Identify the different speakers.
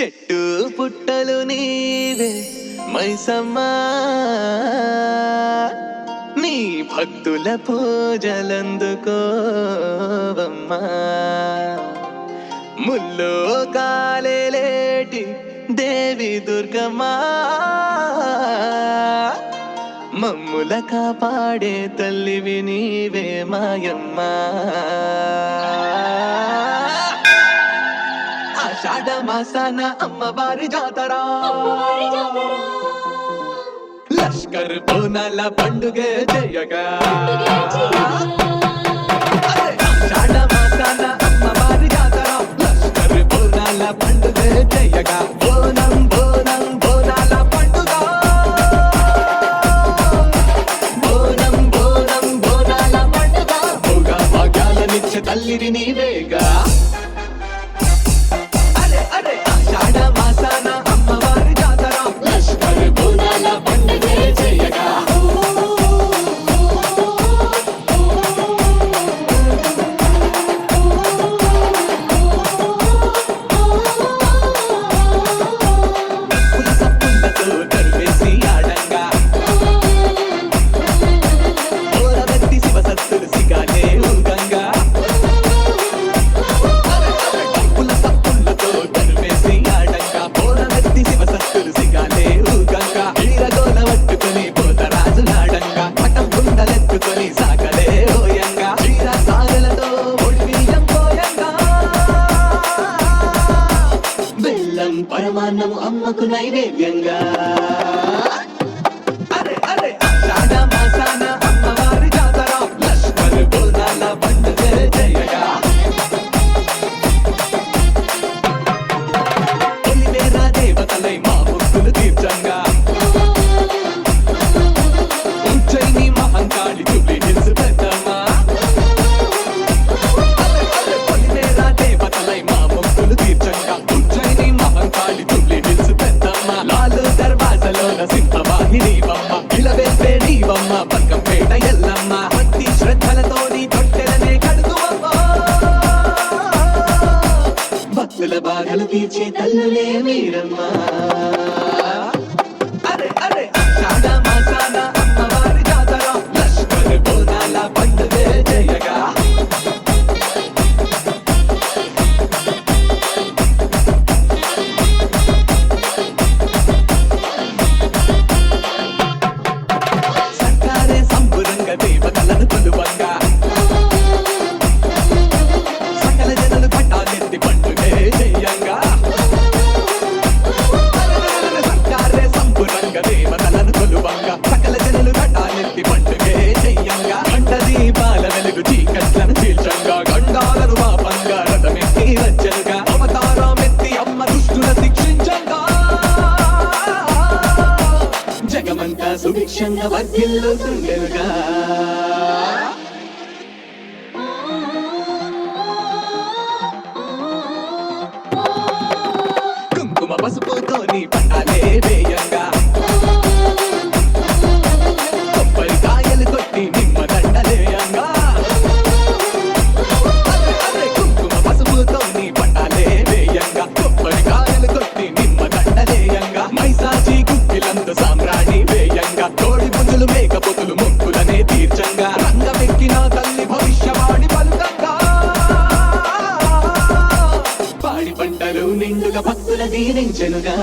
Speaker 1: చెట్టు పుట్టలు నీవే మైసమ్మా. నీ భక్తుల పూజలందుకోవమ్మా. ముల్లో కాలేటి దేవి దుర్గమ్మా. మమ్ముల కాపాడే తల్లివి నీవే మాయమ్మా. ఆషాఢ మాసాన అమ్మవారి జాతర లష్కర్ పూనల పండుగ జయగా అరే, ఆషాఢ అమ్మవారి జాతర లష్కర్ బోనాల పండుగ చేయగా బోనం బోనం బోనాల పండుగ బోనం బోనం బోనాల పండుగ భాగ్యాలనిచ్చే అన్నము అమ్మకు నైవేద్యంగా. బాధలు తీర్చే తల్లులే మీరమ్మా దేవతలను కొలువంగా సకల జనులు పట్టాలెత్తి పండుగే చెయ్యంగా. గంట దీపాల వెలుగు చీకట్లను చీల్చంగా. గండాలను పాపంగా రథమెత్తి అవతారమెత్తి అమ్మ దుష్టుల శిక్షించంగా. జగమంతా సుభిక్షంగా వర్ధిల్లుతుండెనుగా పంటలు నిండుగా భక్తుల దీవించనుగా